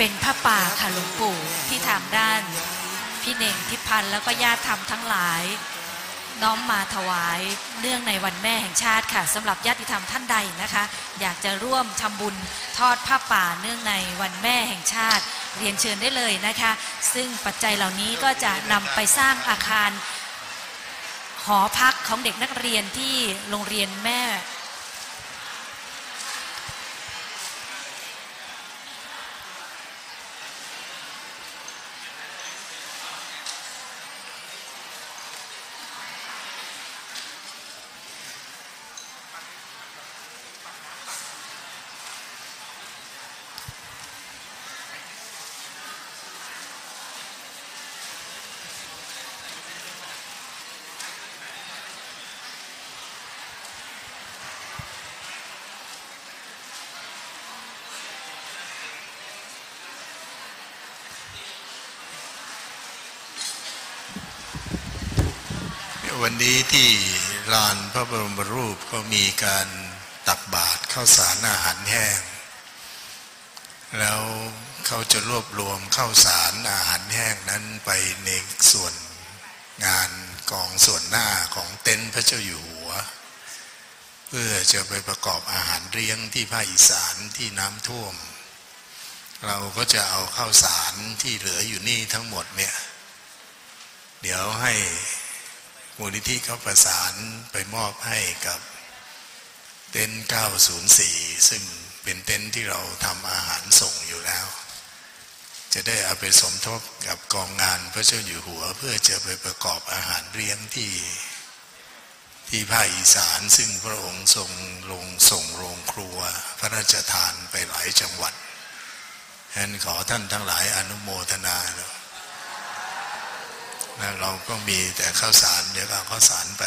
เป่าค่ะหลวงปู่ที่ทางด้าน พี่เน่งทิพันธ์แล้วก็ญาติธรรมทั้งหลาย น้อมมาถวายเนื่องในวันแม่แห่งชาติค่ะสำหรับญาติธรรมท่านใดนะคะ อยากจะร่วมทำบุญทอดผ้าป่าเนื่องในวันแม่แห่งชาติ เรียนเชิญได้เลยนะคะ ซึ่งปัจจัยเหล่านี้ก็จะนำไปสร้างอาคารหอพักของเด็กนักเรียนที่โรงเรียนแม่ วันนี้ที่ลานพระบรมรูปก็มีการตักบาตรข้าวสารอาหารแห้ง แล้วเขาจะรวบรวมข้าวสารอาหารแห้งนั้นไปในส่วนงานกองส่วนหน้าของเต็นท์พระเจ้าอยู่หัว เพื่อจะไปประกอบอาหารเลี้ยงที่ภาคอีสานที่น้ำท่วม เราก็จะเอาข้าวสารที่เหลืออยู่นี่ทั้งหมดเนี่ย เดี๋ยวให้ มูลนิธิเขาประสานไปมอบให้กับเต็นท์904 ซึ่งเป็นเต็นท์ที่เราทำอาหารส่งอยู่แล้ว จะได้เอาไปสมทบกับกองงานพระเจ้าอยู่หัว เพื่อจะไปประกอบอาหารเลี้ยงที่ที่ภาคอีสานซึ่งพระองค์ทรงลงส่งโรงครัว พระราชทานไปหลายจังหวัดฉะนั้นขอท่านทั้งหลายอนุโมทนาเนะเราก็มีแต่ข้าวสารเดี๋ยวเอาข้าวสารไป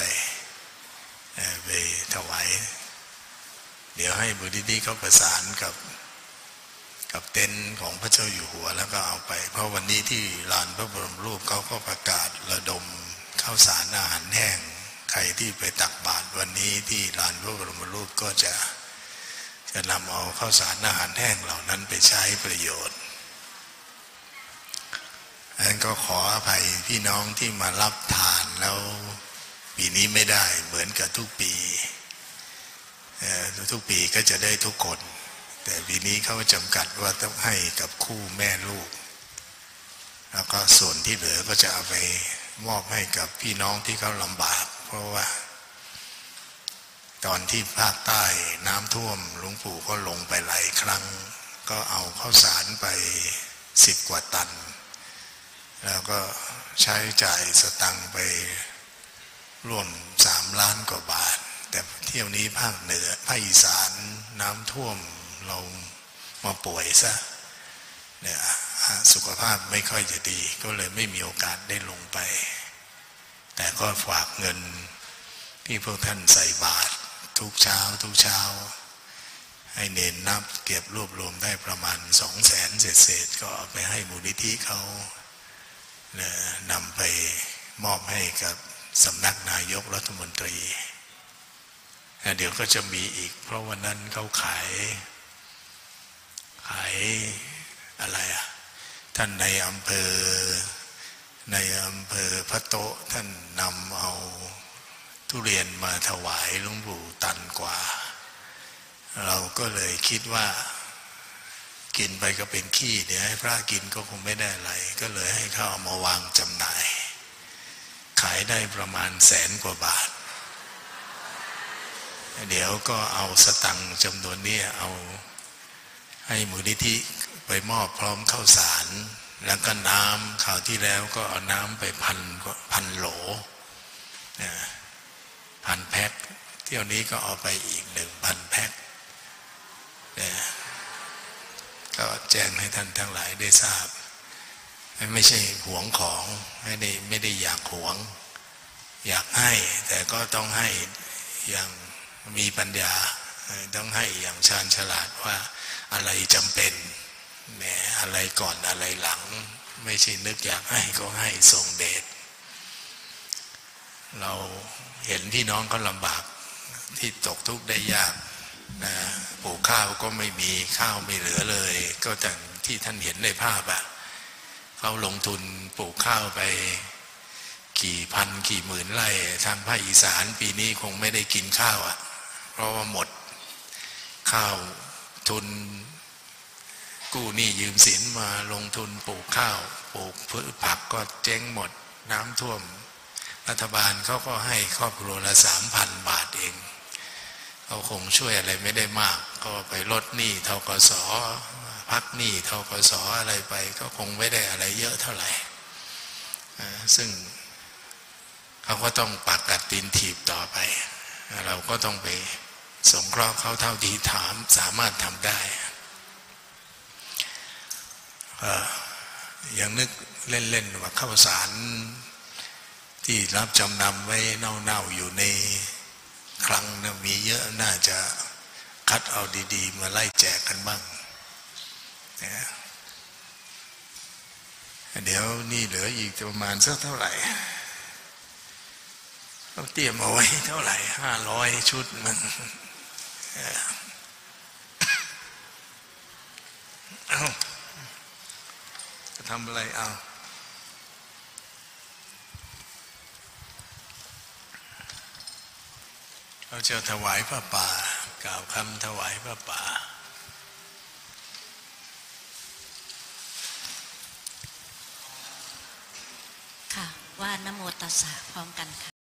ไปถวายเดี๋ยวให้บุริธีเขาประสานกับกับเต็นท์ของพระเจ้าอยู่หัวแล้วก็เอาไป เพราะวันนี้ที่ลานพระบรมรูปเขาก็ประกาศระดมข้าวสารอาหารแห้งใครที่ไปตักบาตรวันนี้ที่ลานพระบรมรูปก็จะจะนำเอาข้าวสารอาหารแห้งเหล่านั้นไปใช้ประโยชน์ อันก็ขออภัยพี่น้องที่มารับทานแล้วปีนี้ไม่ได้เหมือนกับทุกปีทุกปีก็จะได้ทุกคน แต่ปีนี้เขาจำกัดว่าต้องให้กับคู่แม่ลูก แล้วก็ส่วนที่เหลือก็จะเอาไปมอบให้กับพี่น้องที่เขาลำบาก เพราะว่า ตอนที่ภาคใต้น้ำท่วมหลวงปู่ก็ลงไปหลายครั้ง ก็เอาข้าวสารไปสิบกว่าตัน แล้วก็ใช้จ่ายสตังไปร่วมสามล้านกว่าบาท แต่เที่ยวนี้ภาคเหนือภาคอีสานน้ำท่วมเรามาป่วยซะเนี่ยสุขภาพไม่ค่อยจะดี ก็เลยไม่มีโอกาสได้ลงไป แต่ก็ฝากเงินที่พวกท่านใส่บาตรทุกเช้าทุกเช้า ให้เน้นนับเก็บรวบรวมได้ประมาณสองแสนเศษๆก็ไปให้มูลนิธิเขา นำไปมอบให้กับสำนักนายกรัฐมนตรี เดี๋ยวก็จะมีอีก เพราะวันนั้นเขาขาย ขายอะไรอะท่านในอำเภอ ในอำเภอพระโตท่านนำเอาทุเรียนมาถวายหลวงปู่ตันกว่า เราก็เลยคิดว่า กินไปก็เป็นขี้เดี๋ยวให้พระกินก็คงไม่ได้อะไร ก็เลยให้เขาเอามาวางจำหน่าย ขายได้ประมาณแสนกว่าบาท เดี๋ยวก็เอาสตังค์จำนวนนี้เอาให้มูลนิธิไปมอบพร้อมข้าวสาร แล้วก็น้ำข่าวที่แล้วก็เอาน้ำไปพันพันโหลพันแพ็คเที่ยวนี้ก็เอาไปอีกหนึ่งพันแพ็ค ก็แจ้งให้ท่านทั้งหลายได้ทราบ ไม่ใช่หวงของไม่ได้ไม่ได้อยากหวง อยากให้ แต่ก็ต้องให้อย่างมีปัญญา ต้องให้อย่างชาญฉลาดว่าอะไรจำเป็นแหมอะไรก่อนอะไรหลัง ไม่ใช่นึกอยากให้ก็ให้ทรงเดชเราเห็นพี่น้องเขาลำบากที่ตกทุกข์ได้ยาก นะปลูกข้าวก็ไม่มีข้าวไม่เหลือเลย ก็ต้องที่ท่านเห็นในภาพอะเขาลงทุนปลูกข้าวไป กี่พันกี่หมื่นไร่ทางภาคอีสานปีนี้คงไม่ได้กินข้าวอะ่ะเพราะว่าหมดข้าวทุนกู้หนี้ยืมสินมาลงทุนปลูกข้าวปลูกพืชผักก็เจ๊งหมดน้ำท่วม รัฐบาลเขาก็ให้ครอบครัวละสามพันบาทเอง เขาคงช่วยอะไรไม่ได้มาก ก็ไปลดหนี้ทกสพักหนี้ทกสอะไรไป ก็คงไม่ได้อะไรเยอะเท่าไหร่ซึ่งเขาก็ต้องปักกัดตีนถีบต่อไป เราก็ต้องไปสงเคราะห์เขาเท่าที่ถามสามารถทำได้เอ่อยังนึกเล่นๆว่าข้าวสารที่รับจำนำไว้เน่าๆอยู่ใน คลังนะมีเยอะน่าจะคัดเอาดีๆ มาไล่แจกกันบ้างนะเดี๋ยวนี่เหลืออีกประมาณสักเท่าไหร่เราเตรียมเอาไว้เท่าไหร่ห้าร้อยชุดมันเอาจะทำอะไรเอา เราจะถวายพระป่า กล่าวคำถวายพระป่า ค่ะ ว่านโมตัสสะพร้อมกันค่ะ